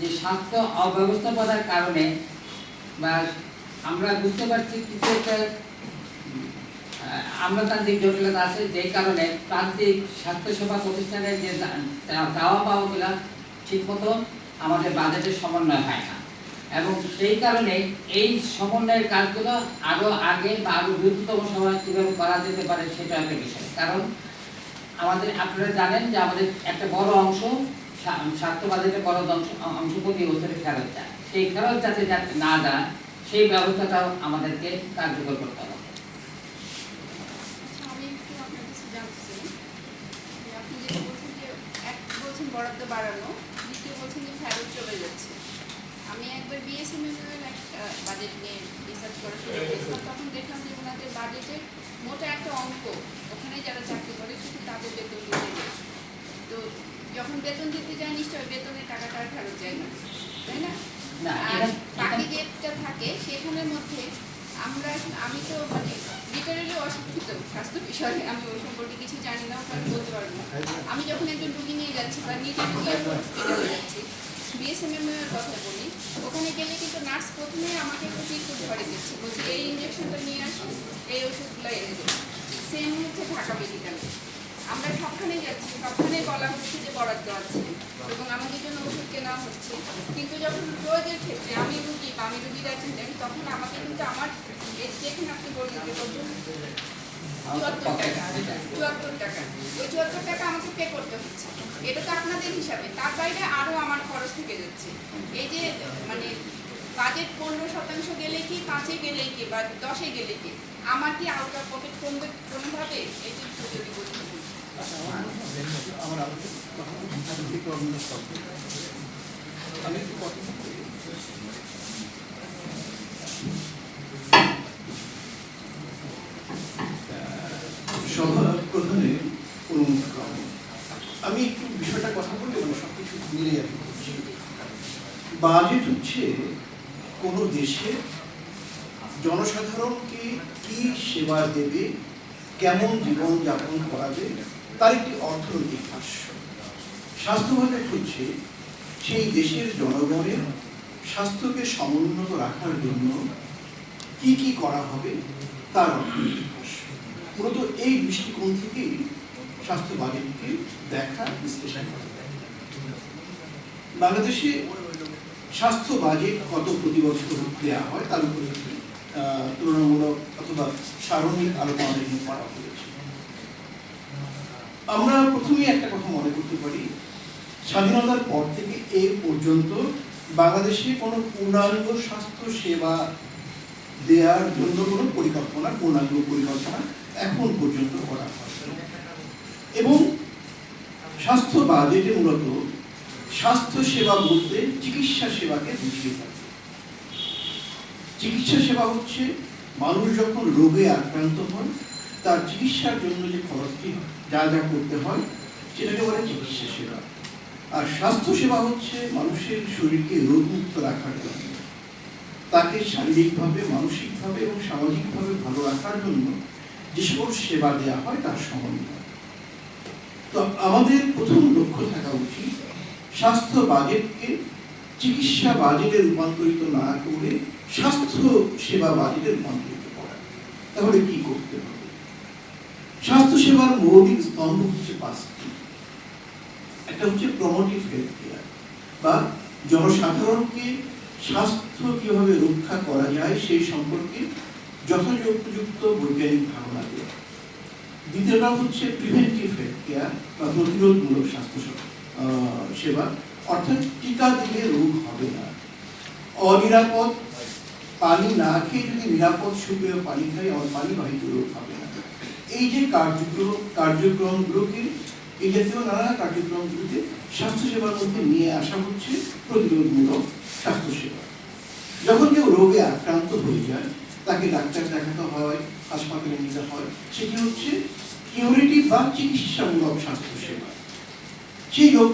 যে স্বাস্থ্য অব্যবস্থাপনার কারণে বা আমরা বুঝতে পারছি কিছু একটা আমলাতান্ত্রিক জটিলতা আছে যে কারণে প্রান্তিক স্বাস্থ্যসেবা প্রতিষ্ঠানের যে চাওয়া পাওয়াগুলা ঠিকমতো আমাদের বাজেটের সমন্বয় হয় না। এবং সেই কারণে এই সমন্বয়ের কাজগুলো আরও আগে বা আরও দ্রুততম সময় কীভাবে করা যেতে পারে সেটা একটা বিষয়। কারণ আমাদের, আপনারা জানেন যে আমাদের একটা বড় অংশ স্বা- স্বাস্থ্য বাজেটের বড় অংশ অংশ প্রতি বছরে ফেরত যায় সেই ফেরত যাতে যাতে না যায় সেই ব্যবস্থাটাও আমাদেরকে কার্যকর করতে হবে। আমি একটু আপনার কাছে জানতে চাই যে আপনি যেটা বলছেন যে এক বলছেন বরাদ্দ বাড়ানো দ্বিতীয় বলছেন যে ফেরত চলে যাচ্ছে। আমি একবার বিএসএমএল একটা বাজেট নিয়ে রিসার্চ করা শুরু করেছিলাম তখন দেখলাম যে ওনাদের বাজেটের মোটা একটা অঙ্ক ওখানে যারা চাকরি করে শুধু তাদের বেতন দিতে তো যখন বেতন দিতে যায় নিশ্চয়ই বেতনের টাকাটা আর ফেরত যায় না। তাই না? আর বাকি যেটা থাকে সেখানের মধ্যে আমরা আমি তো মানে লিটারেলি অশিক্ষিত স্বাস্থ্য বিষয়ে আমি ওই সম্পর্কে কিছু জানি না ওখানে বলতে পারব না। আমি যখন একজন রুগী নিয়ে যাচ্ছি বা নিজে রুগী হসপিটালে যাচ্ছি বিএসএমএম এর কথা বলি ওখানে গেলে কিন্তু নার্স প্রথমে আমাকে একটা চিরকুট ধরে দিচ্ছে। বলছে এই ইঞ্জেকশনটা নিয়ে আসুন এই ওষুধগুলো এনে দেবেন সেম হচ্ছে ঢাকা মেডিকেলে আমরা সবখানে যাচ্ছি সবখানে বলা হচ্ছে যে বরাদ্দ আছে এবং আমাদের জন্য ওষুধ কেনা হচ্ছে। কিন্তু যখন রোগের ক্ষেত্রে আমি রুগী বা আমি রুগীর অ্যাটেন্ডেন্ট তখন আমাকে কিন্তু আমার যেখানে আপনি বললেন যে এটা তো আপনাদের হিসাবে। তার বাইরে আমার খরচ থেকে যাচ্ছে। এই যে মানে বাজেট পনেরো শতাংশ গেলে কি, পাঁচে গেলে কি, বা দশে গেলে কি, আমার কি আউট অফ পকেট কমবে কোনোভাবে এই যদি বলতে আমার আলোচনা আমি একটু সভা প্রধানের অনুমতি আমি একটু বিষয়টা কথা বললে মানে সব কিছু মিলে যাবে বাজেট হচ্ছে কোনো দেশে জনসাধারণকে কি সেবা দেবে, কেমন জীবন যাপন করাবে তার একটি অর্থনৈতিক ভাষ্য। স্বাস্থ্য বাজেট হচ্ছে সেই দেশের জনগণের স্বাস্থ্যকে সমুন্নত রাখার জন্য কি কি করা হবে তার অর্থনৈতিক ভাষ্য। মূলত এই দৃষ্টিকোণ থেকেই স্বাস্থ্য বাজেটকে দেখা, বিশ্লেষণ করা বাংলাদেশে স্বাস্থ্য বাজেট কত প্রতি বছর দেওয়া হয় তার উপরে তুলনামূলক অথবা সারণিক আলোচনা করা হয়েছে। আমরা প্রথমেই একটা কথা মনে করতে পারি, স্বাধীনতার পর থেকে এ পর্যন্ত বাংলাদেশে কোনো পূর্ণাঙ্গ স্বাস্থ্য সেবা দেওয়ার জন্য কোনো পরিকল্পনা, পূর্ণাঙ্গ পরিকল্পনা এখন পর্যন্ত করা হয় এবং স্বাস্থ্য বাজেটে মূলত স্বাস্থ্য সেবা বলতে চিকিৎসা সেবাকে বুঝিয়ে থাকে চিকিৎসা সেবা হচ্ছে মানুষ যখন রোগে আক্রান্ত হয় তার চিকিৎসার জন্য যে খরচটি যা যা করতে হয়, সেটাকে বলে চিকিৎসা সেবা। আর স্বাস্থ্য সেবা হচ্ছে মানুষের শরীরকে রোগমুক্ত রাখার জন্য। তাকে শারীরিকভাবে, মানসিকভাবে এবং সামাজিকভাবে ভালো রাখার জন্য যে সকল সেবা দেওয়া হয়, তার সমন্বয়। তো আমাদের প্রথম লক্ষ্য থাকা উচিত স্বাস্থ্য বাজেটকে চিকিৎসা বাজেটে রূপান্তরিত না করে স্বাস্থ্য সেবা বাজেটে রূপান্তরিত করা। তাহলে কি করতে হবে? সেবার মৌলিক স্তম্ভ হচ্ছে পাঁচটি। একটা হচ্ছে প্রমোটিভ হেলথ কেয়ার বা জনসাধারণকে স্বাস্থ্য কীভাবে রক্ষা করা যায় সেই সম্পর্কে যথাযথোপযুক্ত বৈজ্ঞানিক ধারণা দেওয়া। দ্বিতীয়টা হচ্ছে প্রিভেন্টিভ হেলথ কেয়ার বা প্রতিরোধমূলক স্বাস্থ্য সেবা। অর্থাৎ টিকা দিলে রোগ হবে না। অনিরাপদ পানি না খেয়ে যদি নিরাপদ সুপেয় পানি খাই আমার পানি বাহিত রোগ হবে না। এই যে কার্যক্রম কার্যক্রমগুলোকে এই জাতীয় নানা কার্যক্রমগুলোকে স্বাস্থ্যসেবার মধ্যে নিয়ে আসা হচ্ছে প্রতিরোধমূলক স্বাস্থ্যসেবা। যখন কেউ রোগে আক্রান্ত হয়ে যায়, তাকে ডাক্তার দেখাতে হয়, হাসপাতালে নিতে হয়, সেটি হচ্ছে কিউরিটি বা চিকিৎসামূলক স্বাস্থ্যসেবা। সেই লোক